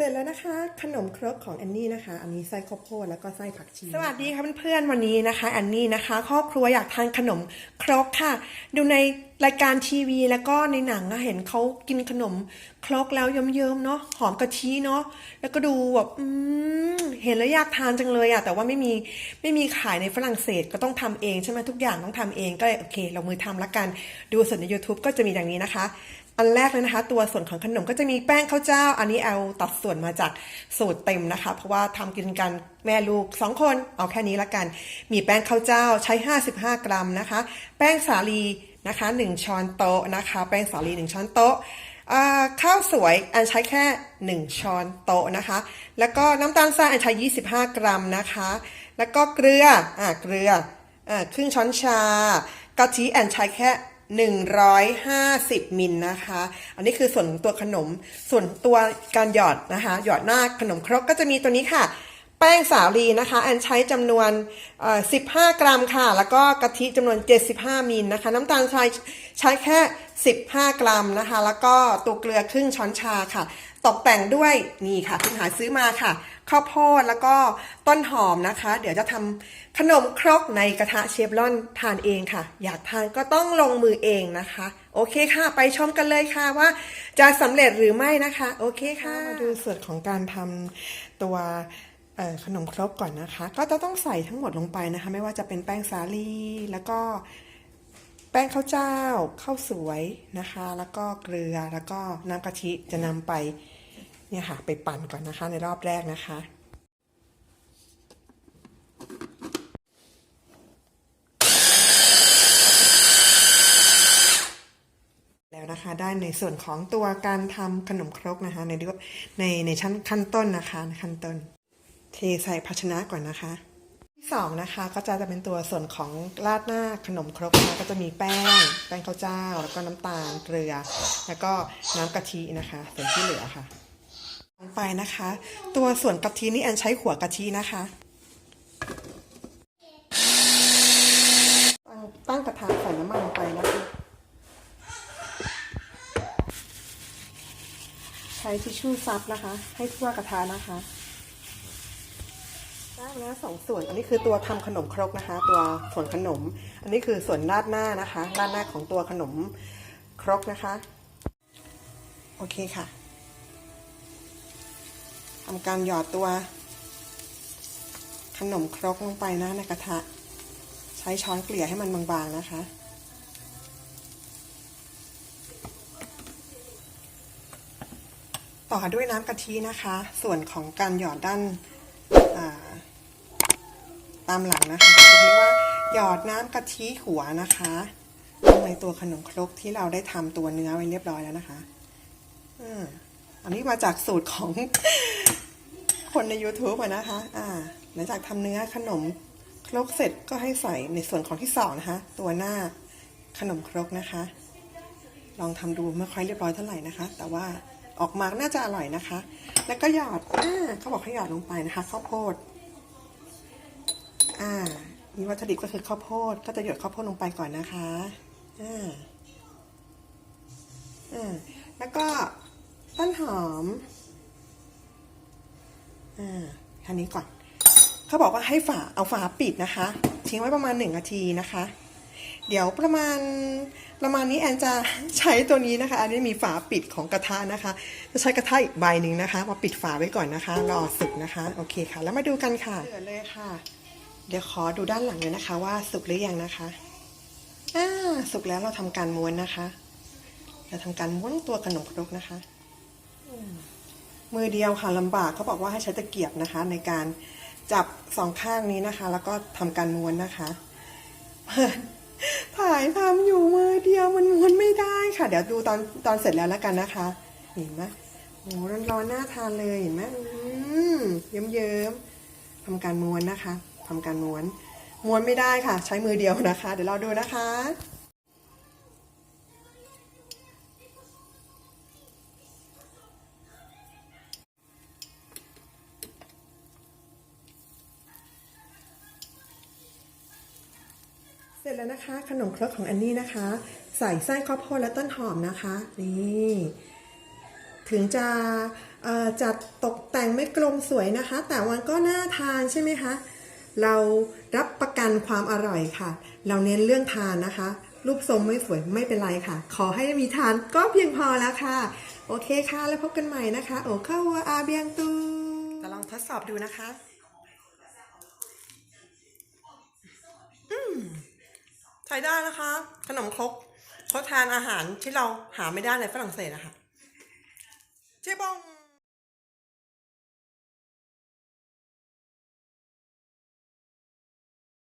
เสร็จแล้วนะคะขนมครกของแอนนี่นะคะ อันนี้ไส้ข้าวโพดแล้วก็ไส้ผักชี สวัสดีค่ะเพื่อนๆวันนี้นะคะแอนนี่นะคะ ครอบครัวอยากทานขนมครกค่ะ ดูในรายการทีวีแล้วก็ในหนังเห็นเขากินขนมครกแล้วเยิ้มๆเนาะหอมกะทิเนาะแล้วก็ดูแบบอืมเห็นแล้วอยากทานจังเลยอะแต่ว่าไม่มีไม่มีขายในฝรั่งเศสก็ต้องทำเองใช่ไหมทุกอย่างต้องทำเองก็เลยโอเคลงมือทำละกันดูส่วนใน YouTube ก็จะมีดังนี้นะคะ อันแรกเลยนะคะ ตัวส่วนของขนมก็จะมีแป้งข้าวเจ้า อันนี้เอาตัดส่วนมาจากสูตรเต็มนะคะ เพราะว่าทำกินกันแม่ลูกสองคนเอาแค่นี้ละกัน มีแป้งข้าวเจ้าใช้ 55 กรัมนะคะ แป้งสาลีนะคะ 1 ช้อนโต๊ะนะคะ แป้งสาลี 1 ช้อนโต๊ะข้าวสวยอันใช้แค่ 1 ช้อนโต๊ะนะคะ แล้วก็น้ำตาลทรายอันใช้ 25 กรัมนะคะ แล้วก็เกลืออ่าเกลืออ่าครึ่งช้อนชากะทิอันใช้แค่ 150 มิลนะคะ อันนี้คือส่วนตัวขนม ส่วนตัวการหยอดนะคะ หยอดหน้าขนมครกก็จะมีตัวนี้ค่ะ แป้งสาลีนะคะ แอนใช้จำนวน 15 กรัมค่ะ แล้วก็กะทิจำนวน 75มิลนะคะ น้ำตาลทรายใช้แค่ 15 กรัมนะคะ แล้วก็ตัวเกลือครึ่งช้อนชาค่ะ ตกแต่งด้วยนี่ค่ะเพิ่งหาซื้อมาค่ะ ข้าวโพดแล้วก็ต้นหอมนะคะ เดี๋ยวจะทำขนมครกในกระทะเชฟรอนทานเองค่ะ อยากทานก็ต้องลงมือเองนะคะ โอเคค่ะ ไปชมกันเลยค่ะว่า จะสำเร็จหรือไม่นะคะ โอเคค่ะ มาดูส่วนของการทำตัว ขนมครกก่อนนะคะ ก็จะต้องใส่ทั้งหมดลงไปนะคะ ไม่ว่าจะเป็นแป้งสาลีแล้วก็แป้งข้าวเจ้าข้าวสวยนะคะ แล้วก็เกลือแล้วก็น้ำกะทิจะนำไปเนี่ยค่ะไปปั่นก่อนนะคะ ในรอบแรกนะคะแล้วนะคะได้ในส่วนของตัวการทำขนมครกนะคะ ในในในชั้นขั้นต้นนะคะขั้นต้น เทใส่ภาชนะก่อนนะคะ ที่สองนะคะก็จะจะเป็นตัวส่วนของราดหน้าขนมครกนะคะก็จะมีแป้ง แป้งข้าวเจ้า แล้วก็น้ำตาลเกลือ แล้วก็น้ำกะทินะคะ ส่วนที่เหลือค่ะลงไปนะคะ ตัวส่วนกะทินี่แอนใช้ขัวกะทินะคะตั้งตั้งกระทะใส่น้ำมันลงไปนะคะ ใช้ทิชชู่ซับนะคะ ให้ทั่วกระทะนะคะ ได้แล้วสองส่วนอันนี้คือตัวทำขนมครกนะคะ ตัวส่วนขนม อันนี้คือส่วนราดหน้านะคะราดหน้าของตัวขนมครกนะคะ โอเคค่ะทำการหยอดตัว ขนมครกลงไปนะในกระทะ ใช้ช้อนเกลี่ยให้มันบางๆนะคะต่อด้วยน้ำกะทินะคะ ส่วนของการหยอดด้านอ่า ตามหลังนะคะเรียกว่าหยอดน้ำกะทิหัวนะคะลงในตัวขนมครกที่เราได้ทำตัวเนื้อไว้เรียบร้อยแล้วนะคะออันนี้มาจากสูตรของคนใน YouTube อะนะคะ อ่า หลังจากทำเนื้อขนมครกเสร็จก็ให้ใส่ในส่วนของที่สองนะคะ ตัวหน้าขนมครกนะคะ ลองทำดูไม่ค่อยเรียบร้อยเท่าไหร่นะคะ แต่ว่าออกมาน่าจะอร่อยนะคะ แล้วก็หยอดอ่าเขาบอกให้หยอดลงไปนะคะข้าวโพด อ่ามีวัตถุดิบก็คือข้าวโพด ก็จะหยดข้าวโพดลงไปก่อนนะคะอ่าอ่าแล้วก็ต้นหอมอ่าท่านี้ก่อน เขาบอกว่าให้ฝาเอาฝาปิดนะคะ ทิ้งไว้ประมาณหนึ่งนาทีนะคะ เดี๋ยวประมาณประมาณนี้แอนจะใช้ตัวนี้นะคะ อันนี้มีฝาปิดของกระทะนะคะ จะใช้กระทะอีกใบหนึ่งนะคะมาปิดฝาไว้ก่อนนะคะ รอสุกนะคะ โอเคค่ะ แล้วมาดูกันค่ะเดือดเลยค่ะ เดี๋ยวขอดูด้านหลังเลยนะคะ ว่าสุกหรือยังนะคะอ่าสุกแล้วเราทำการม้วนนะคะ เราทำการม้วนตัวขนมครกนะคะ มือเดียวค่ะลำบากเขาบอกว่าให้ใช้ตะเกียบนะคะ ในการจับสองข้างนี้นะคะ แล้วก็ทำการม้วนนะคะถ่ายทำอยู่มือเดียวมันม้วนไม่ได้ค่ะ เดี๋ยวดูตอนตอนเสร็จแล้วแล้วกันนะคะ เห็นไหมโอ้ร้อนๆน่าทานเลยเห็นไหมอืมเยิ้มๆทำการม้วนนะคะ ทำการม้วน ม้วนไม่ได้ค่ะ ใช้มือเดียวนะคะ เดี๋ยวเราดูนะคะ เสร็จแล้วนะคะ ขนมครกของแอนนี่นะคะ ใส่ไส้ข้าวโพดและต้นหอมนะคะนี่ถึงจะจัดตกแต่งไม่กลมสวยนะคะ แต่มันก็น่าทานใช่ไหมคะ เรารับประกันความอร่อยค่ะ เราเน้นเรื่องทานนะคะ รูปทรงไม่สวยไม่เป็นไรค่ะ ขอให้มีทานก็เพียงพอแล้วค่ะ โอเคค่ะ แล้วพบกันใหม่นะคะ โอเข้าอาเบียงตูจะลองทดสอบดูนะคะ อืมใช้ได้นะคะ ขนมครกทดแทานอาหารที่เราหาไม่ได้ในฝรั่งเศสนะคะเจ๊บอง